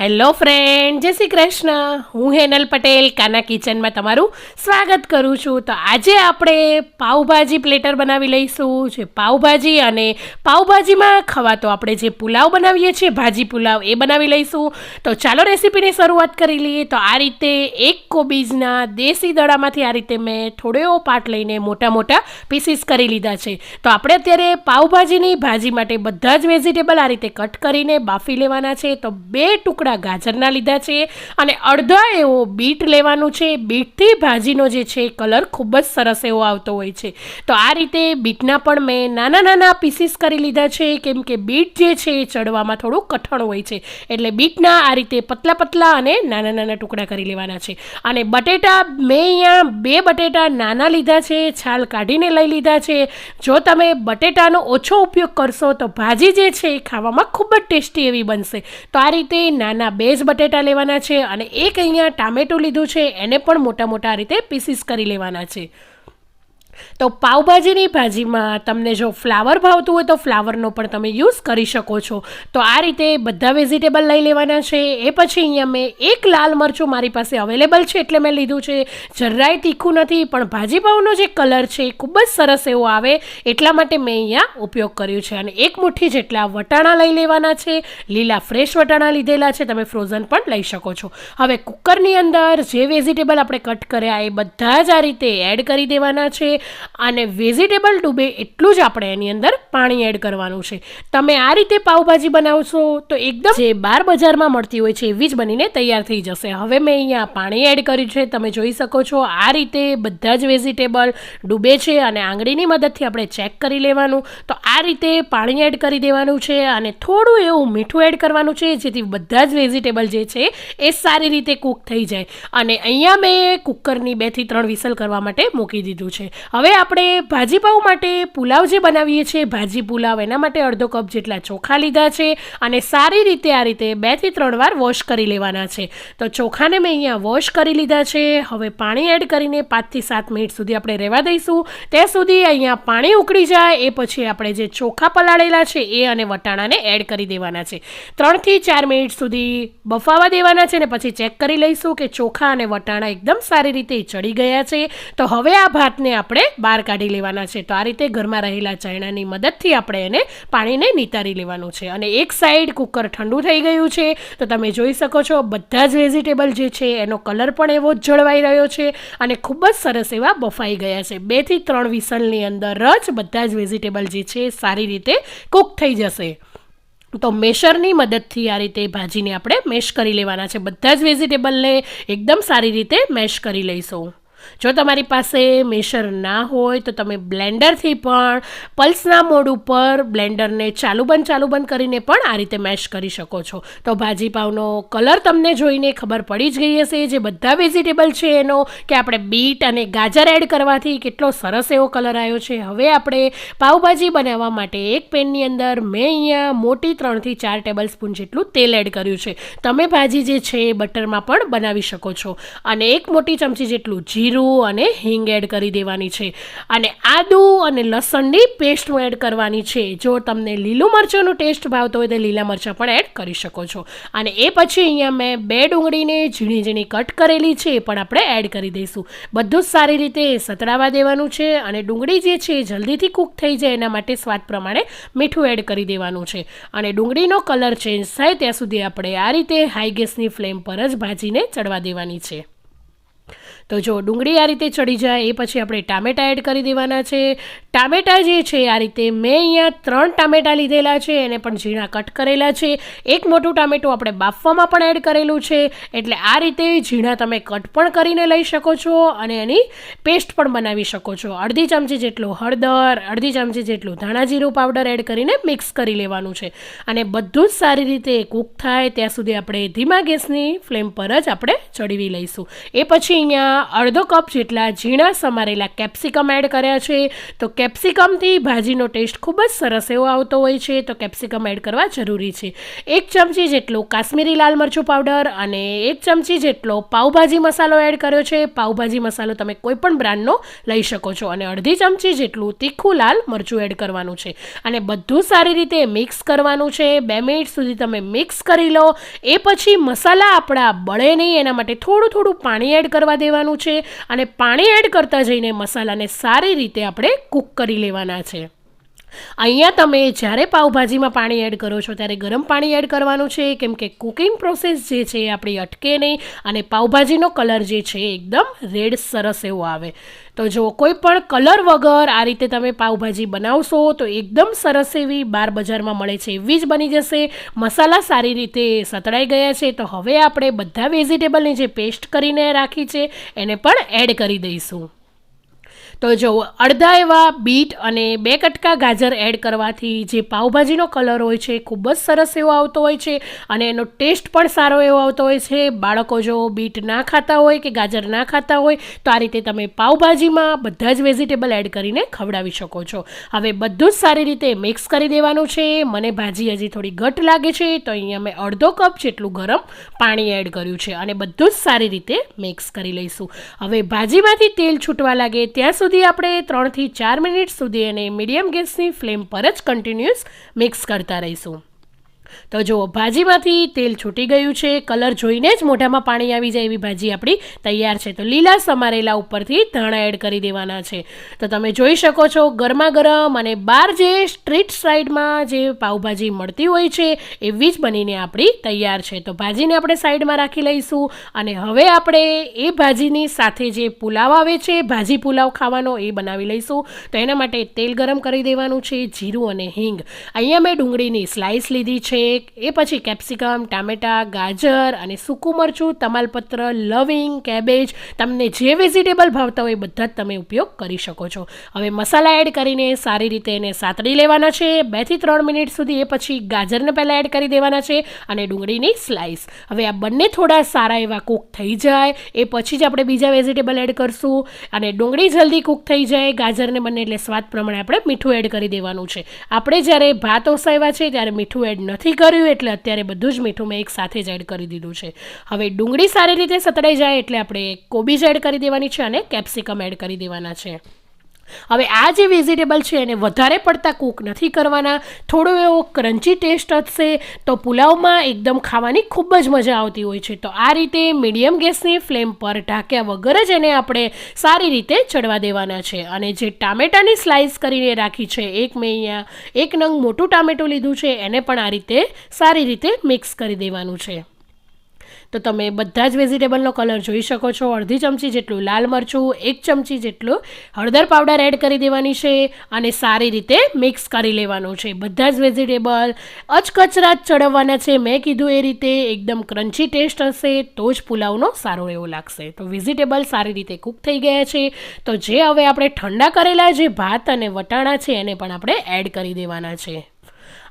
Hello friend, જય શ્રી કૃષ્ણ. હું હેનલ પટેલ, કાના કિચનમાં તમારું સ્વાગત કરું છું. તો આજે આપણે પાઉભાજી પ્લેટર બનાવી લઈશું, જે પાઉભાજી અને પાવભાજીમાં ખવાતો આપણે જે પુલાવ બનાવીએ છીએ, ભાજી પુલાવ એ બનાવી લઈશું. તો ચાલો રેસીપીની શરૂઆત કરી લઈએ. તો આ રીતે એક કોબીજના દેશી દડામાંથી આ રીતે મેં થોડો પાટ લઈને મોટા મોટા પીસીસ કરી લીધા છે. તો આપણે અત્યારે પાઉભાજીની ભાજી માટે બધા જ વેજીટેબલ આ રીતે કટ કરીને બાફી લેવાના છે. તો બે ટુકડા ગાજરના લીધા છે અને અડધા એવો બીટ લેવાનું છે. બીટથી ભાજીનો જે છે કલર ખૂબ જ સરસ એવો આવતો હોય છે. તો આ રીતે બીટના પણ મેં નાના નાના પીસીસ કરી લીધા છે. કેમ કે બીટ જે છે એ ચડવામાં થોડું કઠણ હોય છે. એટલે બીટના આ રીતે પતલા પતલા અને નાના નાના ટુકડા કરી લેવાના છે. અને બટેટા મેં અહીંયા બે બટેટા નાના લીધા છે, છાલ કાઢીને લઈ લીધા છે. જો તમે બટેટાનો ઓછો ઉપયોગ કરશો તો ભાજી જે છે એ ખાવામાં ખૂબ જ ટેસ્ટી એવી બનશે. તો આ રીતે નાના બે બેઝ બટેટા લેવાના છે અને એક અહીંયા ટામેટું લીધું છે, એને પણ મોટા મોટા રીતે પીસીસ કરી લેવાના છે. તો પાવભાજીની ભાજીમાં તમને જો ફ્લાવર ભાવતું હોય તો ફ્લાવરનો પણ તમે યુઝ કરી શકો છો. તો આ રીતે બધા વેજીટેબલ લઈ લેવાના છે. એ પછી અહીંયા મેં એક લાલ મરચું મારી પાસે અવેલેબલ છે એટલે મેં લીધું છે. જરાય તીખું નથી, પણ ભાજી પાવનો જે કલર છે એ ખૂબ જ સરસ એવો આવે એટલા માટે મેં અહીંયા ઉપયોગ કર્યું છે. અને એક મુઠ્ઠી જેટલા વટાણા લઈ લેવાના છે. લીલા ફ્રેશ વટાણા લીધેલા છે. તમે ફ્રોઝન પણ લઈ શકો છો. હવે કુકરની અંદર જે વેજીટેબલ આપણે કટ કર્યા એ બધા જ આ રીતે એડ કરી દેવાના છે. અને વેજીટેબલ ડૂબે એટલું જ આપણે એની અંદર પાણી એડ કરવાનું છે. તમે આ રીતે પાઉભાજી બનાવશો તો એકદમ જે બાર બજારમાં મળતી હોય છે એવી જ બનીને તૈયાર થઈ જશે. હવે મેં અહીંયા પાણી એડ કર્યું છે. તમે જોઈ શકો છો આ રીતે બધા જ વેજીટેબલ ડૂબે છે અને આંગળીની મદદથી આપણે ચેક કરી લેવાનું. તો આ રીતે પાણી એડ કરી દેવાનું છે અને થોડું એવું મીઠું એડ કરવાનું છે જેથી બધા જ વેજીટેબલ જે છે એ સારી રીતે કૂક થઈ જાય. અને અહીંયા મેં કુકરની બેથી ત્રણ વિસલ કરવા માટે મૂકી દીધું છે. હવે આપણે ભાજી પાઉં માટે પુલાવ જે બનાવીએ છીએ, ભાજી પુલાવ એના માટે અડધો કપ જેટલા ચોખા લીધા છે અને સારી રીતે આ રીતે બેથી ત્રણ વાર વોશ કરી લેવાના છે. તો ચોખાને મેં અહીંયા વોશ કરી લીધા છે. હવે પાણી એડ કરીને પાંચથી સાત મિનિટ સુધી આપણે રહેવા દઈશું. ત્યાં સુધી અહીંયા પાણી ઉકળી જાય, એ પછી આપણે જે ચોખા પલાળેલા છે એ અને વટાણાને એડ કરી દેવાના છે. ત્રણથી ચાર મિનિટ સુધી બફાવા દેવાના છે ને પછી ચેક કરી લઈશું કે ચોખા અને વટાણા એકદમ સારી રીતે ચડી ગયા છે. તો હવે આ ભાતને આપણે બહાર કાઢી લેવાના છે. તો આ રીતે ઘરમાં રહેલા ચણાની મદદથી આપણે એને પાણીને નિતારી લેવાનું છે. અને એક સાઈડ કુકર ઠંડુ થઈ ગયું છે. તો તમે જોઈ શકો છો, બધા જ વેજીટેબલ જે છે, એનો કલર પણ એવો જ જળવાઈ રહ્યો છે અને ખૂબ જ સરસ એવા બફાઈ ગયા છે. બેથી ત્રણ વિસલની અંદર જ બધા જ વેજીટેબલ જે છે, સારી રીતે કૂક થઈ જશે. તો મેશરની મદદથી આ રીતે ભાજીને આપણે મેશ કરી લેવાના છે. બધા જ વેજીટેબલને એકદમ સારી રીતે મેશ કરી લઈશું. જો તમારી પાસે મેશર ના હોય તો તમે બ્લેન્ડરથી પણ પલ્સના મોડ ઉપર બ્લેન્ડરને ચાલુ બંધ ચાલુ બંધ કરીને પણ આ રીતે મેશ કરી શકો છો. તો ભાજીપાવનો કલર તમને જોઈને ખબર પડી જ ગઈ હશે જે બધા વેજીટેબલ છે એનો, કે આપણે બીટ અને ગાજર એડ કરવાથી કેટલો સરસ એવો કલર આવ્યો છે. હવે આપણે પાઉભાજી બનાવવા માટે એક પેનની અંદર મેં અહીંયા મોટી ત્રણથી ચાર ટેબલ સ્પૂન જેટલું તેલ એડ કર્યું છે. તમે ભાજી જે છે એ બટરમાં પણ બનાવી શકો છો. અને એક મોટી ચમચી જેટલું જીરું જીરું અને હિંગ એડ કરી દેવાની છે. અને આદુ અને લસણની પેસ્ટ એડ કરવાની છે. જો તમને લીલું મરચાંનો ટેસ્ટ ભાવતો હોય તો લીલા મરચાં પણ એડ કરી શકો છો. અને એ પછી અહીંયા મેં બે ડુંગળીને ઝીણી ઝીણી કટ કરેલી છે એ પણ આપણે એડ કરી દઈશું. બધું જ સારી રીતે સતળાવા દેવાનું છે અને ડુંગળી જે છે એ જલ્દીથી કૂક થઈ જાય એના માટે સ્વાદ પ્રમાણે મીઠું એડ કરી દેવાનું છે. અને ડુંગળીનો કલર ચેન્જ થાય ત્યાં સુધી આપણે આ રીતે હાઈ ગેસની ફ્લેમ પર જ ભાજીને ચડવા દેવાની છે. તો જો ડુંગળી આ રીતે ચડી જાય, એ પછી આપણે ટામેટાં એડ કરી દેવાના છે. ટામેટાં જે છે, આ રીતે મેં અહીંયા ત્રણ ટામેટાં લીધેલા છે, એને પણ ઝીણા કટ કરેલા છે. એક મોટું ટામેટું આપણે બાફવામાં પણ એડ કરેલું છે. એટલે આ રીતે ઝીણા તમે કટ પણ કરીને લઈ શકો છો અને એની પેસ્ટ પણ બનાવી શકો છો. અડધી ચમચી જેટલું હળદર, અડધી ચમચી જેટલું ધાણા જીરું પાવડર એડ કરીને મિક્સ કરી લેવાનું છે. અને બધું જ સારી રીતે કૂક થાય, ત્યાં સુધી આપણે ધીમા ગેસની ફ્લેમ પર જ આપણે ચડવી લઈશું. એ પછી અહીંયા અડધો કપ જેટલા ઝીણા સમારેલા કેપ્સિકમ એડ કર્યા છે. તો કેપ્સિકમથી ભાજીનો ટેસ્ટ ખૂબ જ સરસ એવો આવતો હોય છે, તો કેપ્સિકમ એડ કરવા જરૂરી છે. એક ચમચી જેટલો કાશ્મીરી લાલ મરચું પાવડર અને એક ચમચી જેટલો પાઉભાજી મસાલો એડ કર્યો છે. પાઉભાજી મસાલો તમે કોઈ પણ બ્રાન્ડનો લઈ શકો છો અને અડધી ચમચી જેટલું તીખું લાલ મરચું એડ કરવાનું છે. અને બધું સારી રીતે મિક્સ કરવાનું છે. બે મિનિટ સુધી તમે મિક્સ કરી લો. એ પછી મસાલા આપણા બળે નહીં, એના માટે થોડું થોડું પાણી એડ કરવા દેવાનું છે. અને પાણી એડ કરતા જઈને મસાલાને સારી રીતે આપણે કૂક કરી લેવાના છે. અહીંયા તમે જ્યારે પાવભાજીમાં પાણી એડ કરો છો ત્યારે ગરમ પાણી એડ કરવાનું છે, કેમ કે કુકિંગ પ્રોસેસ જે છે એ આપણી અટકે નહીં અને પાઉંભાજીનો કલર જે છે એકદમ રેડ સરસ એવો આવે. તો જો કોઈ પણ કલર વગર આ રીતે તમે પાઉભાજી બનાવશો તો એકદમ સરસ એવી બાર બજારમાં મળે છે, એવી જ બની જશે. મસાલા સારી રીતે સતળાઈ ગયા છે, તો હવે આપણે બધા વેજીટેબલની જે પેસ્ટ કરીને રાખી છે, એને પણ એડ કરી દઈશું. તો જો અડધા એવા બીટ અને બે કટકા ગાજર એડ કરવાથી જે પાઉભાજીનો કલર હોય છે ખૂબ જ સરસ એવો આવતો હોય છે અને એનો ટેસ્ટ પણ સારો એવો આવતો હોય છે. બાળકો જો બીટ ના ખાતા હોય કે ગાજર ના ખાતા હોય તો આ રીતે તમે પાવભાજીમાં બધા જ વેજીટેબલ એડ કરીને ખવડાવી શકો છો. હવે બધું જ સારી રીતે મિક્સ કરી દેવાનું છે. મને ભાજી હજી થોડી ઘટ લાગે છે તો અહીંયા મેં અડધો કપ જેટલું ગરમ પાણી એડ કર્યું છે અને બધું જ સારી રીતે મિક્સ કરી લઈશું. હવે ભાજીમાંથી તેલ છૂટવા લાગે ત્યાં સુધી સુધી આપણે ત્રણથી ચાર મિનિટ સુધી એને મીડિયમ ગેસની ફ્લેમ પર જ કન્ટિન્યુઅસ મિક્સ કરતા રહીશું. તો જુઓ, ભાજીમાંથી તેલ છૂટી ગયું છે, કલર જોઈને જ મોઢામાં પાણી આવી જાય એવી ભાજી આપણી તૈયાર છે. તો લીલા સમારેલા ઉપરથી ધાણા એડ કરી દેવાના છે. તો તમે જોઈ શકો છો, ગરમા ગરમ અને બહાર જે સ્ટ્રીટ સાઈડમાં જે પાઉભાજી મળતી હોય છે, એવી જ બનીને આપણી તૈયાર છે. તો ભાજીને આપણે સાઈડમાં રાખી લઈશું અને હવે આપણે એ ભાજીની સાથે જે પુલાવ આવે છે, ભાજી પુલાવ ખાવાનો એ બનાવી લઈશું. તો એના માટે તેલ ગરમ કરી દેવાનું છે, જીરું અને હિંગ. અહીંયા મેં ડુંગળીની સ્લાઇસ લીધી છે. એ પછી કેપ્સિકમ, ટામેટા, ગાજર અને સૂકું મરચું, તમાલપત્ર, લવિંગ, કેબેજ, તમને જે વેજીટેબલ ભાવતા હોય બધા જ તમે ઉપયોગ કરી શકો છો. હવે મસાલા એડ કરીને સારી રીતે એને સાતડી લેવાના છે. બેથી ત્રણ મિનિટ સુધી એ પછી ગાજરને પહેલાં એડ કરી દેવાના છે અને ડુંગળીની સ્લાઇસ હવે આ બંને થોડા સારા એવા કૂક થઈ જાય. એ પછી જ આપણે બીજા વેજીટેબલ એડ કરશું અને ડુંગળી જલ્દી કૂક થઈ જાય. ગાજરને બંને એટલે સ્વાદ પ્રમાણે આપણે મીઠું એડ કરી દેવાનું છે. આપણે જ્યારે ભાત ઓસાવ્યા છે ત્યારે મીઠું એડ નથી કર્યું એટલે અત્યારે બધું જ મીઠું મેં એક સાથે જ એડ કરી દીધું છે. હવે ડુંગળી સારી રીતે સતળાઈ જાય એટલે આપણે કોબીજ એડ કરી દેવાની છે અને કેપ્સિકમ એડ કરી દેવાના છે. હવે આ જે વેજીટેબલ છે એને વધારે પડતા કૂક નથી કરવાના. થોડો એવો ક્રન્ચી ટેસ્ટ હશે તો પુલાવમાં એકદમ ખાવાની ખૂબ જ મજા આવતી હોય છે. તો આ રીતે મીડિયમ ગેસની ફ્લેમ પર ઢાંક્યા વગર જ એને આપણે સારી રીતે ચડવા દેવાના છે. અને જે ટામેટાની સ્લાઇસ કરીને રાખી છે, એક મેં અહીંયા એક નંગ મોટું ટામેટું લીધું છે, એને પણ આ રીતે સારી રીતે મિક્સ કરી દેવાનું છે. તો તમે બધા જ વેજીટેબલનો કલર જોઈ શકો છો. અડધી ચમચી જેટલું લાલ મરચું, એક ચમચી જેટલું હળદર પાવડર એડ કરી દેવાની છે અને સારી રીતે મિક્સ કરી લેવાનું છે. બધા જ વેજીટેબલ અચકચરા જ ચડવવાના છે. મેં કીધું એ રીતે એકદમ ક્રન્ચી ટેસ્ટ હશે તો જ પુલાવનો સારો એવો લાગશે. તો વેજીટેબલ સારી રીતે કૂક થઈ ગયા છે. તો જે હવે આપણે ઠંડા કરેલા જે ભાત અને વટાણા છે એને પણ આપણે એડ કરી દેવાના છે.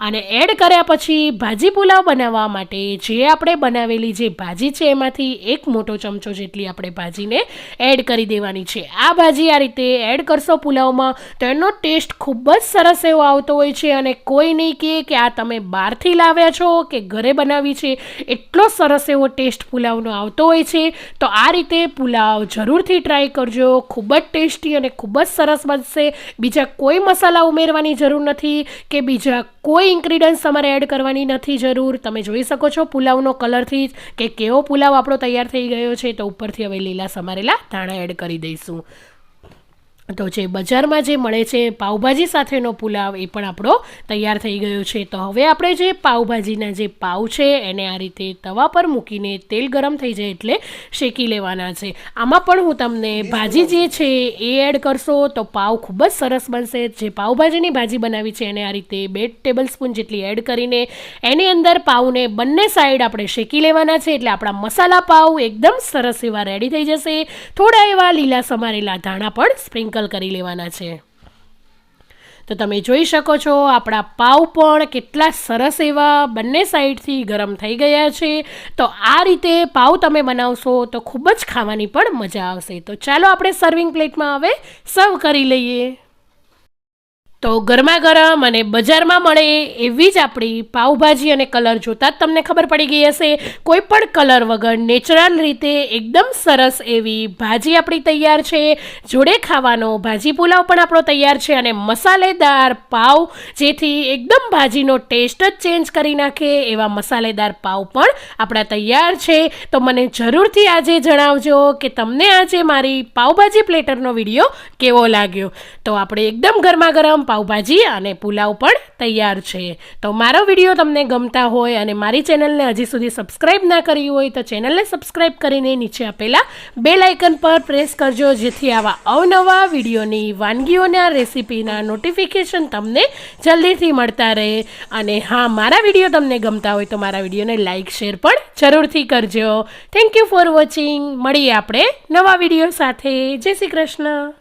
અને એડ કર્યા પછી ભાજી પુલાવ બનાવવા માટે જે આપણે બનાવેલી જે ભાજી છે, એમાંથી એક મોટો ચમચો જેટલી આપણે ભાજીને એડ કરી દેવાની છે. આ ભાજી આ રીતે એડ કરશો પુલાવમાં તો એનો ટેસ્ટ ખૂબ જ સરસ એવો આવતો હોય છે અને કોઈ નહીં કહે કે આ તમે બહારથી લાવ્યા છો કે ઘરે બનાવી છે. એટલો સરસ એવો ટેસ્ટ પુલાવનો આવતો હોય છે. તો આ રીતે પુલાવ જરૂરથી ટ્રાય કરજો. ખૂબ જ ટેસ્ટી અને ખૂબ જ સરસ બનશે. બીજા કોઈ મસાલા ઉમેરવાની જરૂર નથી કે બીજા કોઈ ઇન્ગ્રીડિયન્ટ્સ તમારે એડ કરવાની નથી જરૂર. તમે જોઈ શકો છો પુલાવનો કલરથી જ કે કેવો પુલાવ આપણો તૈયાર થઈ ગયો છે. તો ઉપરથી હવે લીલા સમારેલા ધાણા એડ કરી દઈશું. તો જે બજારમાં જે મળે છે પાઉભાજી સાથેનો પુલાવ એ પણ આપણો તૈયાર થઈ ગયો છે. તો હવે આપણે જે પાઉભાજીના જે પાઉ છે એને આ રીતે તવા પર મૂકીને તેલ ગરમ થઈ જાય એટલે શેકી લેવાના છે. આમાં પણ હું તમને ભાજી જે છે એ એડ કરશો તો પાઉ ખૂબ જ સરસ બનશે. જે પાઉભાજીની ભાજી બનાવી છે એને આ રીતે બે ટેબલ સ્પૂન જેટલી એડ કરીને એની અંદર પાઉને બંને સાઈડ આપણે શેકી લેવાના છે એટલે આપણા મસાલા પાઉ એકદમ સરસ એવા રેડી થઈ જશે. થોડા એવા લીલા સમારેલા ધાણા પણ સ્પ્રિંકલ કરી લેવાના છે. તો તમે જોઈ શકો છો, આપણા પાવ પણ કેટલા સરસ એવા બંને સાઈડથી ગરમ થઈ ગયા છે. તો આ રીતે પાવ તમે બનાવશો તો ખૂબ જ ખાવાની પણ મજા આવશે. તો ચાલો આપણે સર્વિંગ પ્લેટમાં હવે સર્વ કરી લઈએ. તો ગરમા ગરમ અને બજારમાં મળે એવી જ આપણી પાઉંભાજી અને કલર જોતાં જ તમને ખબર પડી ગઈ હશે. કોઈ પણ કલર વગર નેચરલ રીતે એકદમ સરસ એવી ભાજી આપણી તૈયાર છે. જોડે ખાવાનો ભાજી પુલાવ પણ આપણો તૈયાર છે અને મસાલેદાર પાવ જેથી એકદમ ભાજીનો ટેસ્ટ જ ચેન્જ કરી નાખે એવા મસાલેદાર પાવ પણ આપણા તૈયાર છે. તો મને જરૂરથી આજે જણાવજો કે તમને આજે મારી પાઉભાજી પ્લેટરનો વીડિયો કેવો લાગ્યો? તો આપણે એકદમ ગરમા ગરમ પાવભાજી અને પુલાવ પણ તૈયાર છે. તો મારો વીડિયો તમને ગમતા હોય અને મારી ચેનલને હજી સુધી સબસ્ક્રાઈબ ના કરી હોય તો ચેનલને સબસ્ક્રાઈબ કરીને નીચે આપેલા બે લાઇકન પર પ્રેસ કરજો, જેથી આવા અવનવા વિડીયોની વાનગીઓના રેસીપીના નોટિફિકેશન તમને જલ્દીથી મળતા રહે. અને હા, મારા વીડિયો તમને ગમતા હોય તો મારા વિડીયોને લાઇક, શેર પણ જરૂરથી કરજો. થેન્ક યુ ફોર વોચિંગ મળીએ આપણે નવા વીડિયો સાથે. જય શ્રી કૃષ્ણ.